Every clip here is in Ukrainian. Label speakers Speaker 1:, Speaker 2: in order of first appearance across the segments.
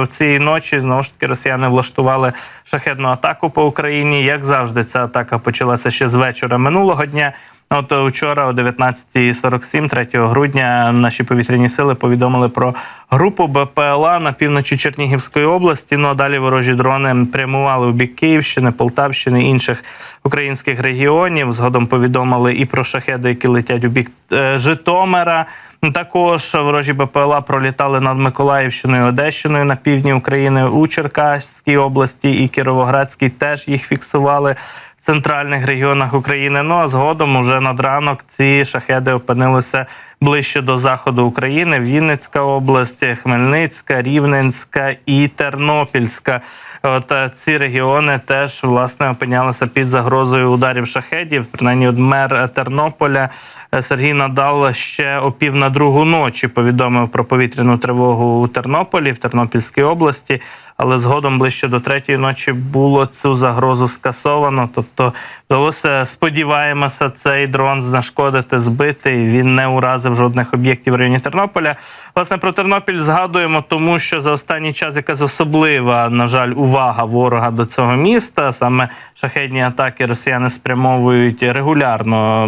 Speaker 1: В цій ночі знову ж таки росіяни влаштували шахедну атаку по Україні. Як завжди, ця атака почалася ще з вечора минулого дня. От вчора, о 19.47, 3 грудня, наші повітряні сили повідомили про групу БПЛА на півночі Чернігівської області. Ну а далі ворожі дрони прямували у бік Київщини, Полтавщини інших українських регіонів. Згодом повідомили і про шахеди, які летять у бік е, Житомира. Також ворожі БПЛА пролітали над Миколаївщиною, Одещиною на півдні України у Черкаській області і Кіровоградській. Теж їх фіксували центральних регіонах України. Ну а згодом уже над ранок ці шахеди опинилися ближче до заходу України: Вінницька область, Хмельницька, Рівненська і Тернопільська. От е, ці регіони теж власне опинялися під загрозою ударів шахедів. Принаймні, мер Тернополя е, Сергій Надал ще о пів на другу ночі повідомив про повітряну тривогу у Тернополі в Тернопільській області. Але згодом ближче до третьої ночі було цю загрозу скасовано. Тобто вдалося, сподіваємося, цей дрон знешкодити, збити. Він не уразив жодних об'єктів в районі Тернополя. Власне про Тернопіль згадуємо, тому що за останній час якась особлива, на жаль, увага ворога до цього міста. Саме шахедні атаки росіяни спрямовують регулярно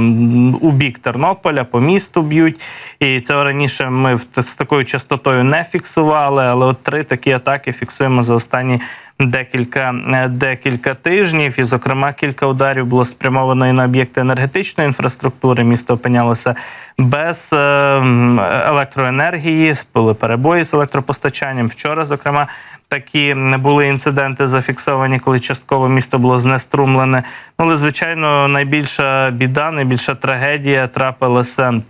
Speaker 1: у бік Тернополя, по місту б'ють. І це раніше ми з такою частотою не фіксували, але от три такі атаки фіксуємо за останні декілька, е, декілька тижнів. І, зокрема, кілька ударів було спрямовано і на об'єкти енергетичної інфраструктури. Місто опинялося без е, електроенергії, були перебої з електропостачанням. Вчора, зокрема, такі були інциденти зафіксовані, коли частково місто було знеструмлене. Ну, але, звичайно, найбільша біда, найбільша трагедія трапилася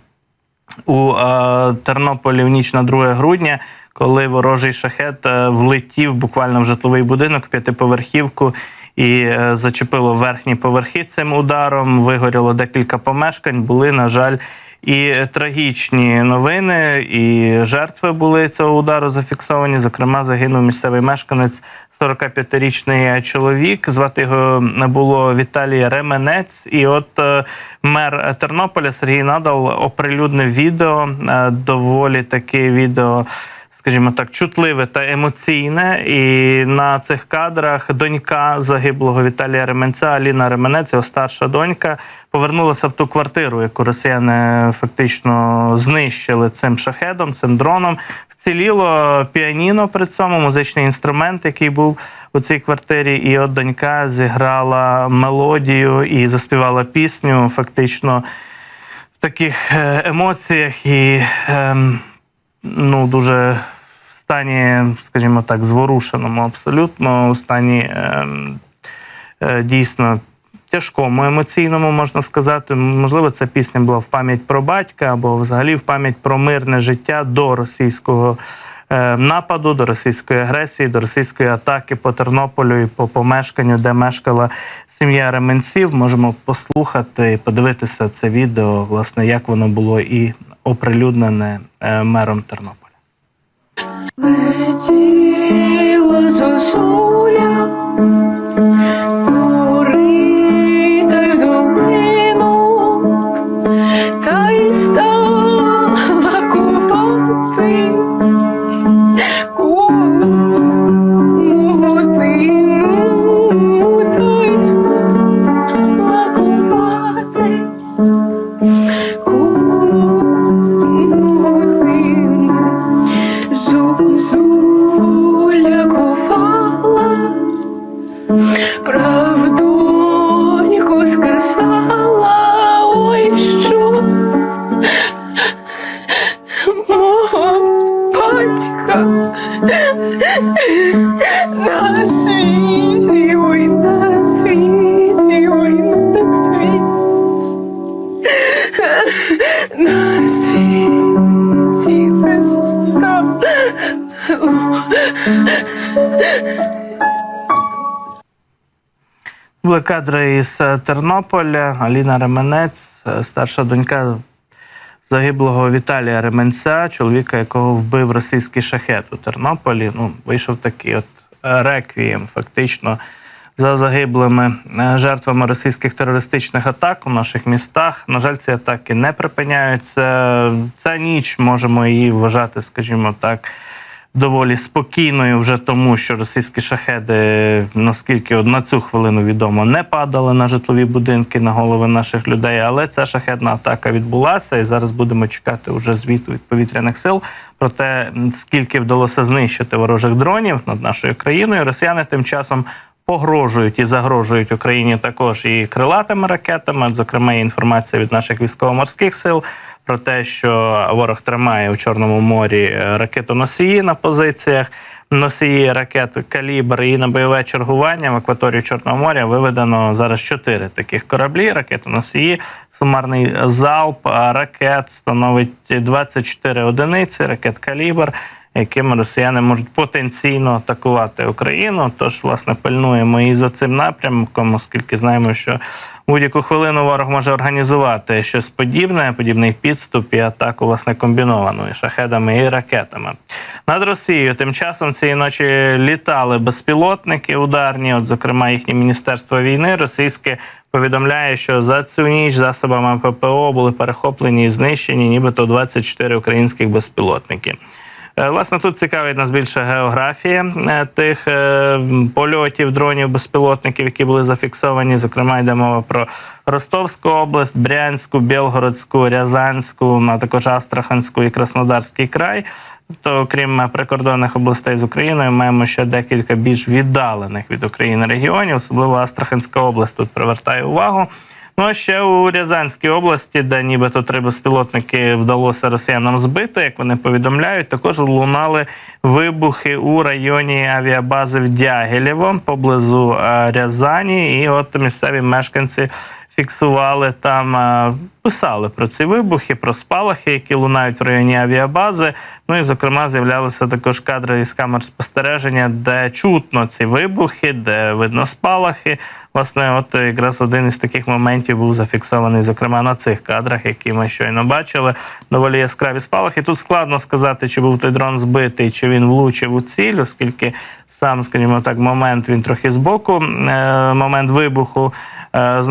Speaker 1: у е, Тернополі в ніч на 2 грудня, коли ворожий шахет е, влетів буквально в житловий будинок, п'ятиповерхівку. І е, зачепило верхні поверхи цим ударом. Вигоріло декілька помешкань. Були, на жаль, і трагічні новини, і жертви були цього удару зафіксовані. Зокрема, загинув місцевий мешканець, 45-річний чоловік. Звати його було Віталій Ременець. І от е, мер Тернополя Сергій Надал оприлюднив відео. е, Доволі таке відео. Скажімо так, чутливе та емоційне, і на цих кадрах донька загиблого Віталія Ременця, Аліна Ременець, його старша донька, повернулася в ту квартиру, яку росіяни фактично знищили цим шахедом, цим дроном. Вціліло піаніно при цьому, музичний інструмент, який був у цій квартирі. І от донька зіграла мелодію і заспівала пісню. Фактично таких е, емоціях і ем, ну дуже стані, скажімо так, зворушеному, абсолютно у стані ем, е, дійсно. Тяжкому, емоційному можна сказати. Можливо, ця пісня була в пам'ять про батька або взагалі в пам'ять про мирне життя до російського е, нападу, до російської агресії, до російської атаки по Тернополю і по помешканню, де мешкала сім'я Ременців. Можемо послухати і подивитися це відео, власне, як воно було і оприлюднене е, мером Тернополя.
Speaker 2: Летіла зозуля, зорита й долину, та й стала кувати кому годину, та й стала кувати
Speaker 1: Були кадри із е, Тернополя. Аліна Ременець, е, старша донька загиблого Віталія Ременця, чоловіка, якого вбив російський шахет у Тернополі. Ну, вийшов такий от реквієм, фактично, за загиблими е, жертвами російських терористичних атак у наших містах. На жаль, ці атаки не припиняються. Ця ніч можемо її вважати, скажімо так. Доволі спокійною вже тому, що російські шахеди, наскільки на цю хвилину відомо, не падали на житлові будинки, на голови наших людей. Але ця шахедна атака відбулася, і зараз будемо чекати вже звіту від повітряних сил про те, скільки вдалося знищити ворожих дронів над нашою країною. Росіяни тим часом. Погрожують і загрожують Україні також і крилатими ракетами. Зокрема, інформація від наших військово-морських сил про те, що ворог тримає у Чорному морі е, ракетоносії на позиціях. Носії ракет калібр і на бойове чергування в акваторію Чорного моря виведено зараз чотири таких кораблі. Ракетоносії, сумарний залп ракет становить 24 одиниці ракет калібр якими росіяни можуть потенційно атакувати Україну. Тож, власне, пильнуємо і за цим напрямком, оскільки знаємо, що будь-яку хвилину ворог може організувати щось подібне, подібний підступ і атаку, власне, комбіновану шахедами і ракетами. Над Росією тим часом цієї ночі літали безпілотники ударні. От, зокрема, їхнє міністерство війни російське. Повідомляє, що за цю ніч засобами ППО були перехоплені і знищені, нібито 24 українських безпілотники. Е, Власне, тут цікавить нас більше географія е, тих е, польотів дронів безпілотників, які були зафіксовані. Зокрема, йде мова про Ростовську область, Брянську, Білгородську, Рязанську, а також Астраханську і Краснодарський край. То крім прикордонних областей з Україною, маємо ще декілька більш віддалених від України регіонів, особливо Астраханська область тут привертає увагу. Ну а ще у Рязанській області, де нібито три безпілотники вдалося росіянам збити, як вони повідомляють, також лунали вибухи у районі авіабази в Дягілєво поблизу е, Рязані. І от місцеві мешканці фіксували там, е, писали про ці вибухи, про спалахи, які лунають в районі авіабази. Ну і зокрема з'являлися також кадри із камер спостереження, де чутно ці вибухи, де видно спалахи. Власне, от якраз один із таких моментів був зафіксований, зокрема на цих кадрах, які ми щойно бачили. Доволі яскраві спалахи. Тут складно сказати, чи був той дрон збитий, чи він влучив у ціль, оскільки сам, скажімо так, момент він трохи збоку, е, момент вибуху е,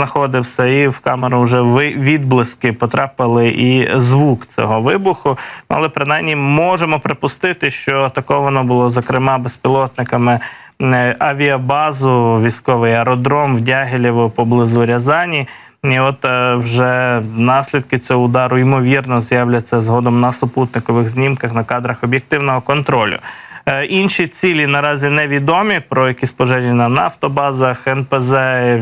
Speaker 1: знаходився, і в камеру вже відблиски потрапили і звук цього вибуху. Але принаймні можемо припустити, що атаковано було зокрема безпілотниками. е, Авіабазу, військовий аеродром в Дягілєво поблизу Рязані. І от е, вже наслідки цього удару ймовірно з'являться згодом на супутникових знімках на кадрах об'єктивного контролю. Е, Інші цілі наразі невідомі про якісь пожежі на нафтобазах, НПЗ,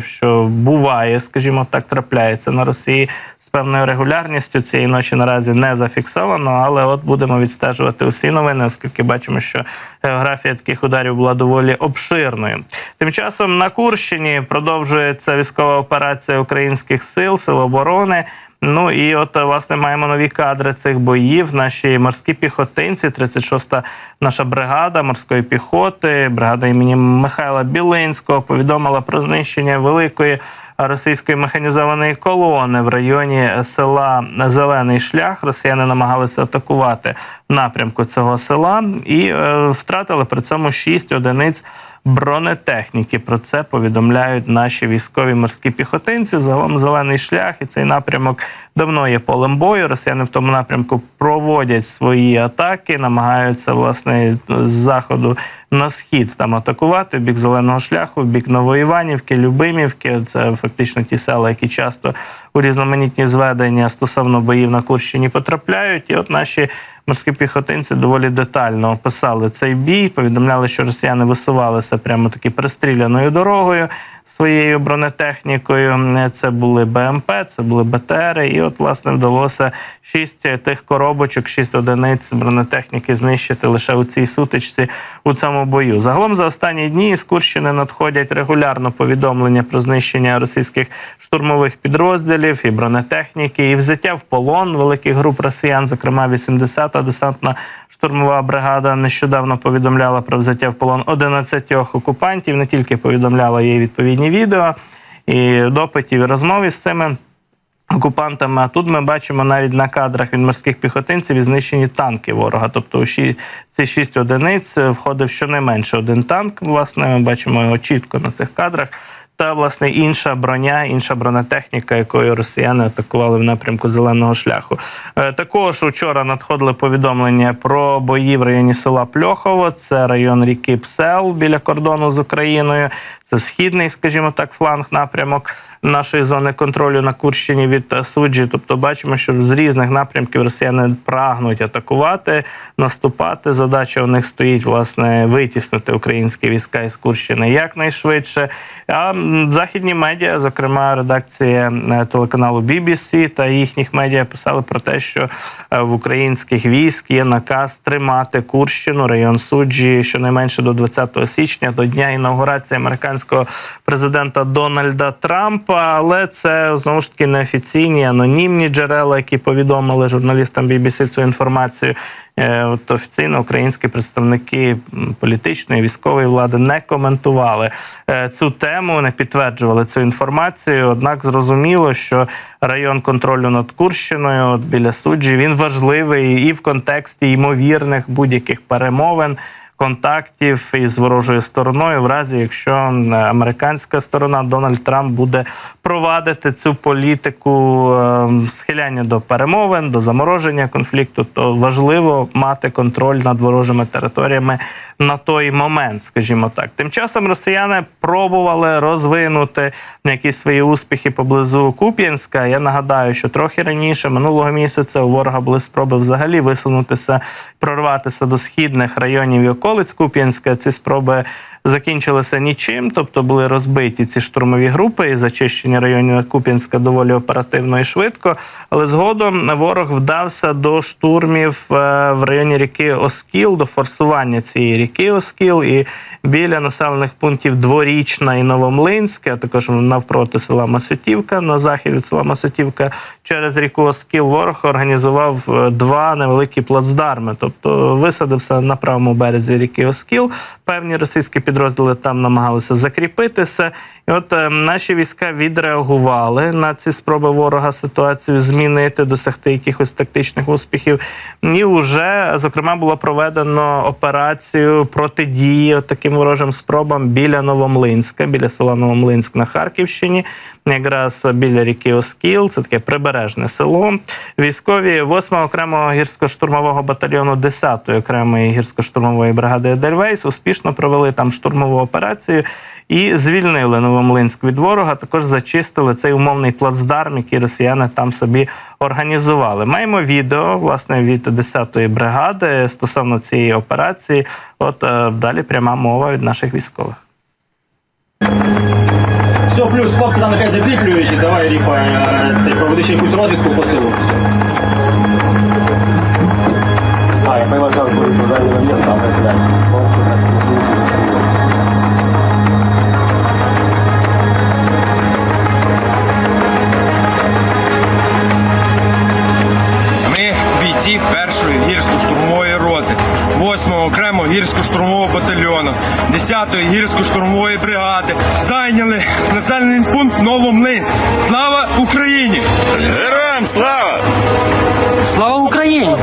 Speaker 1: що буває, скажімо так, трапляється на Росії з певною регулярністю. Цієї ночі наразі не зафіксовано, але от будемо відстежувати усі новини, оскільки бачимо, що географія таких ударів була доволі обширною. Тим часом на Курщині продовжується військова операція українських сил, сил оборони. Ну і от е, власне маємо нові кадри цих боїв. Наші морські піхотинці, 36-та наша бригада морської піхоти, бригада імені Михайла Білинського повідомила про знищення великої російської механізованої колони в районі села Зелений Шлях. Росіяни намагалися атакувати напрямку цього села і е, втратили при цьому 6 одиниць бронетехніки. Про це повідомляють наші військові морські піхотинці. Загалом зелений шлях і цей напрямок давно є полем бою. Росіяни в тому напрямку проводять свої атаки, намагаються власне з заходу на схід там атакувати в бік зеленого шляху, в бік Новоіванівки, Любимівки. Це фактично ті села, які часто у різноманітні зведення стосовно боїв на Курщині потрапляють. І от наші морські піхотинці доволі детально описали цей бій. Повідомляли, що росіяни висувалися прямо таки пристріляною дорогою своєю бронетехнікою. Це були БМП, це були БТРи. І от власне вдалося шість тих коробочок, шість одиниць бронетехніки знищити лише у цій сутичці у цьому бою. Загалом за останні дні з Курщини надходять регулярно повідомлення про знищення російських штурмових підрозділів і бронетехніки, і взяття в полон великих груп росіян, зокрема 80-та десантна штурмова бригада нещодавно повідомляла про взяття в полон 11 окупантів. Не тільки повідомляла є відповідні відео і допитів і розмов із цими. Окупантами, а тут ми бачимо навіть на кадрах від морських піхотинців і знищені танки ворога. Тобто у ші- ці шість одиниць входив щонайменше один танк. Власне, ми бачимо його чітко на цих кадрах. та власне інша броня, інша бронетехніка, якою росіяни атакували в напрямку зеленого шляху. Е, Також учора надходили повідомлення про бої в районі села Пльохово. Це район ріки Псел біля кордону з Україною. Це східний, скажімо так, фланг напрямок нашої зони контролю на Курщині від е, суджі. Тобто, бачимо, що з різних напрямків росіяни прагнуть атакувати, наступати. Задача у них стоїть власне витіснити українські війська із Курщини якнайшвидше. А західні медіа, зокрема редакція е, телеканалу BBC та їхніх медіа, писали про те, що е, в українських військ є наказ тримати Курщину, район суджі щонайменше до 20 січня, до дня інаугурації американського президента Дональда Трампа. Але це знову ж таки неофіційні анонімні джерела, які повідомили журналістам BBC цю інформацію. Е, От офіційно українські представники політичної військової влади не коментували е, цю тему, не підтверджували цю інформацію. Однак зрозуміло, що район контролю над Курщиною от біля суджі він важливий і в контексті ймовірних будь-яких перемовин. Контактів із ворожою стороною, в разі якщо американська сторона Дональд Трамп буде провадити цю політику е, схиляння до перемовин, до замороження конфлікту, то важливо мати контроль над ворожими територіями на той момент, скажімо так. Тим часом росіяни пробували розвинути якісь свої успіхи поблизу Куп'янська. Я нагадаю, що трохи раніше минулого місяця у ворога були спроби взагалі висунутися, прорватися до східних районів і околиць Куп'янська. Ці спроби закінчилися нічим, тобто були розбиті ці штурмові групи і зачищені районів Куп'янська доволі оперативно і швидко. Але згодом ворог вдався до штурмів е, в районі ріки Оскіл, до форсування цієї ріки Оскіл і біля населених пунктів Дворічна і Новомлинське, а також навпроти села Масютівка, на захід від села Масютівка через ріку Оскіл ворог організував е, два невеликі плацдарми, тобто висадився на правому березі ріки Оскіл. Певні російські підрозділи там намагалися закріпитися. І от е, наші війська відреагували на ці спроби ворога ситуацію змінити, досягти якихось тактичних успіхів. І вже зокрема було проведено операцію протидії таким ворожим спробам біля Новомлинська, біля села Новомлинськ на Харківщині, якраз біля ріки Оскіл. Це таке прибережне село. Військові 8-го окремого гірсько-штурмового батальйону 10-ї окремої гірсько-штурмової бригади Едельвейс успішно провели там штурмову операцію і звільнили Новомлинськ від ворога. Також зачистили цей умовний плацдарм, який росіяни там собі організували. Маємо відео власне від 10-ї бригади стосовно цієї операції. От е, далі пряма мова від наших військових.
Speaker 3: Все, плюс хлопці там нехай закріплюють, і давай ріпа е, цей проведи ще якусь розвідку по селу. А, я поняла, що там блядь,
Speaker 4: 8-го окремого гірсько-штурмового батальйону, 10-ї гірсько-штурмової бригади зайняли населений пункт Новомлинськ. Слава Україні!
Speaker 5: Героям слава!
Speaker 6: Слава Україні!